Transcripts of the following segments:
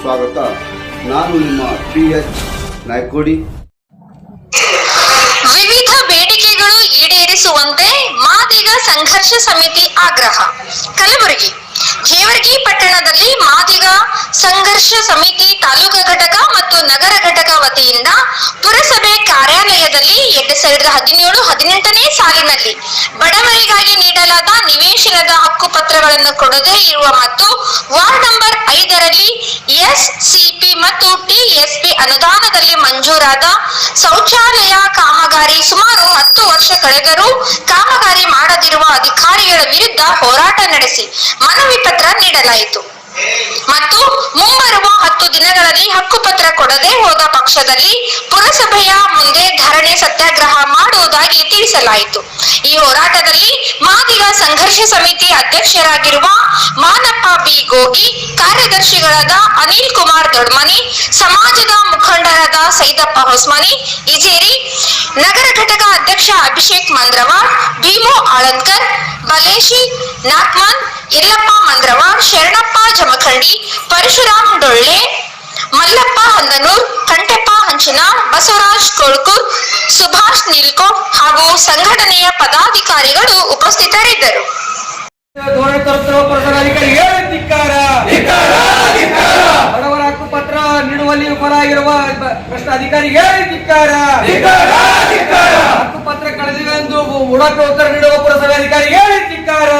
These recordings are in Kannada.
ಸ್ವಾಗತ. ನಾನು ನಿಮ್ಮ ಪಿ ಎಚ್ ನಾಯ್ಕೋಡಿ. ವಿವಿಧ ಬೇಡಿಕೆಗಳು ಈಡೇರಿಸುವಂತೆ ಮಾದಿಗ ಸಂಘರ್ಷ ಸಮಿತಿ ಆಗ್ರಹ. ಕಲಬುರಗಿ. ಜೇವರ್ಗಿ ಪಟ್ಟಣದಲ್ಲಿ ಮಾದಿಗ ಸಂಘರ್ಷ ಸಮಿತಿ ತಾಲೂಕು ಘಟಕ ಮತ್ತು ನಗರ ಘಟಕ ವತಿಯಿಂದ ಪುರಸಭೆ ಕಾರ್ಯಾಲಯದಲ್ಲಿ ಎರಡ್ ಸಾವಿರದ ಹದಿನೇಳು ಹದಿನೆಂಟನೇ ಸಾಲಿನಲ್ಲಿ ಬಡವರಿಗಾಗಿ ನೀಡಲಾದ ನಿವೇಶನದ ಹಕ್ಕುಪತ್ರಗಳನ್ನು ಕೊಡದೇ ಇರುವ ಮತ್ತು ವಾರ್ಡ್ ನಂಬರ್ ಐದರಲ್ಲಿ ಎಸ್ಸಿಪಿ ಮತ್ತು ಟಿಎಸ್ಪಿ ಅನುದಾನದಲ್ಲಿ ಮಂಜೂರಾದ ಶೌಚಾಲಯ ಕಾಮಗಾರಿ ಕಳೆದರೂ ಕಾಮಗಾರಿ ಮಾಡದಿರುವ ಅಧಿಕಾರಿಗಳ ವಿರುದ್ಧ ಹೋರಾಟ ನಡೆಸಿ ಮನವಿ ಪತ್ರ ನೀಡಲಾಯಿತು. ಮತ್ತು ಮುಂಬರುವ ಹತ್ತು ದಿನಗಳಲ್ಲಿ ಹಕ್ಕುಪತ್ರ ಕೊಡದೆ ಹೋದ ಪಕ್ಷದಲ್ಲಿ ಪುರಸಭೆಯ ಮುಂದೆ ಧರಣಿ ಸತ್ಯಾಗ್ರಹ ಮಾಡುವುದಾಗಿ ತಿಳಿಸಲಾಯಿತು. ಈ ಹೋರಾಟದಲ್ಲಿ ಮಾದಿಗ ಸಂಘರ್ಷ ಸಮಿತಿ ಅಧ್ಯಕ್ಷರಾಗಿರುವ ಮಾನಪ್ಪ ಬಿ ಗೋಗಿ, ಕಾರ್ಯದರ್ಶಿಗಳಾದ ಅನಿಲ್ ಕುಮಾರ್ ದೊಡ್ಮನಿ, ಸಮಾಜದ ಮುಖಂಡರಾದ ಸೈದಪ್ಪ ಹೊಸ್ಮನಿ ಇಜೇರಿ ನಗರ ಘಟಕ ಅಧ್ಯಕ್ಷ ಅಭಿಷೇಕ್ ಮಂದ್ರವಾಡ್ ಭೀಮು ಆಳಂದ್ಕರ್, ಬಲೇಶಿ ನಾಕ್ಮಾನ್ ಯಲ್ಲಪ್ಪ ಮಂದ್ರವಾಡ್ ಶರಣಪ್ಪ ಜಮಖಂಡಿ, ಪರಶುರಾಮ್ ಡೊಳ್ಳೆ, ಮಲ್ಲಪ್ಪ ಹಂದನೂರ್ ಕಂಟೆಪ್ಪ ಹಂಚಿನ, ಬಸವರಾಜ್ ಕೊಳ್ಕೂರ್, ಸುಭಾಷ್ ನೀಲ್ಕೋಟ್ ಹಾಗೂ ಸಂಘಟನೆಯ ಪದಾಧಿಕಾರಿಗಳು ಉಪಸ್ಥಿತರಿದ್ದರು ಧೋರಣೆ ತರುತ್ತಿರುವ ಪರದಾಧಿಕಾರಿಗೆ ಧಿಕ್ಕಾರ ಬಡವರ ಹಕ್ಕುಪತ್ರ ಬ- ಭ್ರಷ್ಟ ಅಧಿಕಾರಿಗೆ ಧಿಕ್ಕಾರ. ಹಕ್ಕುಪತ್ರ ಕಳೆದಿವೆ ಎಂದು ಉಡಕ್ಕೆ ಉತ್ತರ ನೀಡುವ ಪುರಸಭೆ ಅಧಿಕಾರಿಗೆ ಧಿಕ್ಕಾರ.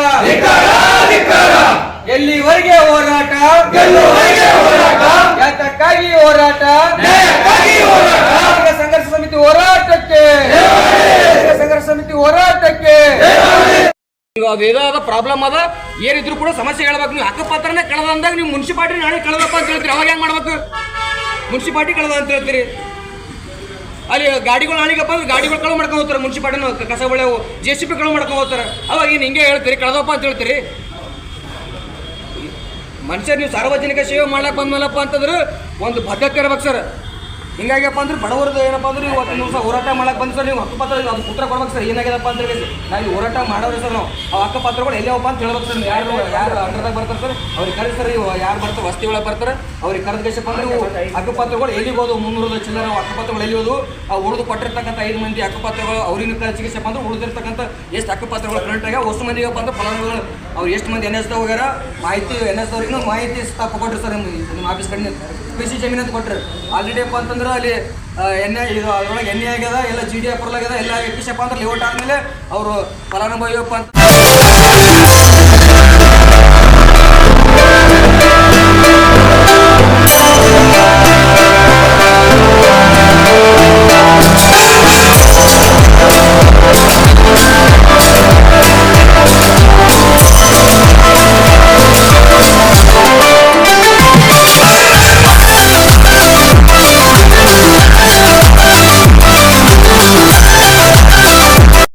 ಎಲ್ಲಿವರೆಗೆ ಹೋರಾಟ? ಯಾತಕ್ಕಾಗಿ ಹೋರಾಟ? ಸಂಘರ್ಷ ಸಮಿತಿ ಹೋರಾಟಕ್ಕೆ? ಸಂಘರ್ಷ ಸಮಿತಿ ಹೋರಾಟಕ್ಕೆ? ಇದಾದ ಪ್ರಾಬ್ಲಮ್ ಅದ ಏನಿದ್ರು ಕೂಡ ಸಮಸ್ಯೆ ಹೇಳ್ಬೇಕು. ನೀವು ಹಕ್ಕುಪತ್ರನೇ ಕಳೆದ ಅಂದಾಗ ನೀವು ಮುನ್ಸಿಪಾಲ್ಟಿ ನಾಳೆ ಕಳೆದಪ್ಪ ಅಂತ ಹೇಳ್ತೀರಿ. ಅವಾಗ ಹೆಂಗ್ ಮಾಡ್ಬೇಕು? ಮುನ್ಸಿಪಾಲ್ಟಿ ಕಳೆದ ಅಂತ ಹೇಳ್ತೀರಿ? ಅಲ್ಲಿ ಗಾಡಿಗಳು ನಾಳಿಗಪ್ಪ ಅಂದ್ರೆ ಗಾಡಿಗಳು ಕಳು ಮಾಡ್ಕೊಂಡು ಹೋಗ್ತಾರೆ, ಮುನ್ಸಿಪಾಲ್ಟಿನ ಕಸ ಬಳೆ ಜೆ ಸಿ ಪಿ ಕಳು ಮಾಡ್ಕೊಂಡು ಹೋಗ್ತಾರೆ. ಅವಾಗ ಏನು ಹಿಂಗೆ ಹೇಳ್ತೀರಿ? ಕಳೆದಪ್ಪ ಅಂತ ಹೇಳ್ತೀರಿ? ಮನುಷ್ಯ ನೀವು ಸಾರ್ವಜನಿಕ ಸೇವೆ ಮಾಡ್ಲಾಕ್ ಬಂದ್ಮೇಲಪ್ಪ ಅಂತಂದ್ರೆ ಒಂದು ಬದ್ಧತೆ ಇರ್ಬೇಕು ಸರ್. ಹಿಂಗಾಗ್ಯಪ್ಪ ಅಂದ್ರೆ ಬಡವರದ್ದು ಏನಪ್ಪ ಅಂದ್ರೆ ಇವತ್ತು ದಿವಸ ಹೋರಾಟ ಮಾಡಕ್ಕೆ ಬಂದು ಸರ್, ನೀವು ಹಕ್ಕುಪತ್ರ ಅದು ಉತ್ತರ ಕೊಡ್ಬೇಕು ಸರ್, ಏನಾಗ್ಯದಪ್ಪ ಅಂತ ಹೇಳಿ ನಾವು ಹೋರಾಟ ಮಾಡೋರು ಸರ್ ನಾವು. ಆ ಹಕ್ಕುಪತ್ರಗಳು ಎಲ್ಲವಪ್ಪ ಅಂತ ಹೇಳ್ಬೇಕು ಸರ್, ಯಾರು ಯಾರು ಅಂಡರ್ದಾಗ ಬರ್ತಾರೆ ಸರ್? ಅವ್ರಿಗೆ ಕರೆದು ಸರ್, ಇವು ಯಾರು ಬರ್ತಾರೆ, ವಸ್ತಿ ಒಳಗೆ ಬರ್ತಾರೆ. ಅವ್ರಿಗೆ ಕರೆದ ಕೇಶಪ್ಪ ಅಂದ್ರೆ ಇವು ಹಕ್ಕುಪತ್ರಗಳು ಎಲ್ಲಿಗೆ ಹೋದು ಮುನ್ನೂರದ ಚಿಲ್ಲರ ಹಕ್ಕುಪತ್ರಗಳು ಎಲ್ಲಿ ಆ ಉಳಿದು ಕೊಟ್ಟಿರ್ತಕ್ಕಂಥ ಐದು ಮಂದಿ ಹಕ್ಕುಪತ್ರಗಳು ಅವ್ರಿಗೆ ಕಳಿಸಿಗೆಸಪ್ಪ ಅಂದ್ರೆ ಉಳಿದಿರ್ತಕ್ಕಂಥ ಎಷ್ಟು ಹಕ್ಕುಪತ್ರಗಳು ಕರೆಂಟ್ ಆಗ್ಯಾವ? ಹೊಸ ಮಂದಿಗೆ ಅಂದ್ರೆ ಫಲಾನುಭವಿಗಳು. ಅವ್ರು ಎಷ್ಟು ಮಂದಿ ಎನ್ ಎಸ್ ಹೋಗ್ಯಾರ? ಮಾಹಿತಿ ಎನ್ ಎಸ್ ಅವ್ರಿಗೆ ಮಾಹಿತಿ ಸ್ಥಾಪ ಕೊಟ್ಟರು ಸರ್ ನಿಮ್ಮ ಆಫೀಸ್ ಕಡೆ ಕೃಷಿ ಜಮೀನು ಅಂತ ಕೊಟ್ಟರೆ ಆಲ್ರೆಡಿ ಅಪ್ಪ ಅಂತಂದ್ರೆ ಅಲ್ಲಿ ಎಣ್ಣೆ ಇದು ಅದ್ರೊಳಗೆ ಎಣ್ಣೆ ಆಗ್ಯದ, ಎಲ್ಲ ಜಿ ಡಿ ಅಪ್ರೂವಲ್ ಆಗ್ಯದ, ಎಲ್ಲ ಇಟ್ಟಿಸಪ್ಪ ಅಂದ್ರೆ ಲೇಔಟ್ ಆದ್ಮೇಲೆ ಅವರು ಫಲಾನುಭವಿಯಪ್ಪ ಅಂತ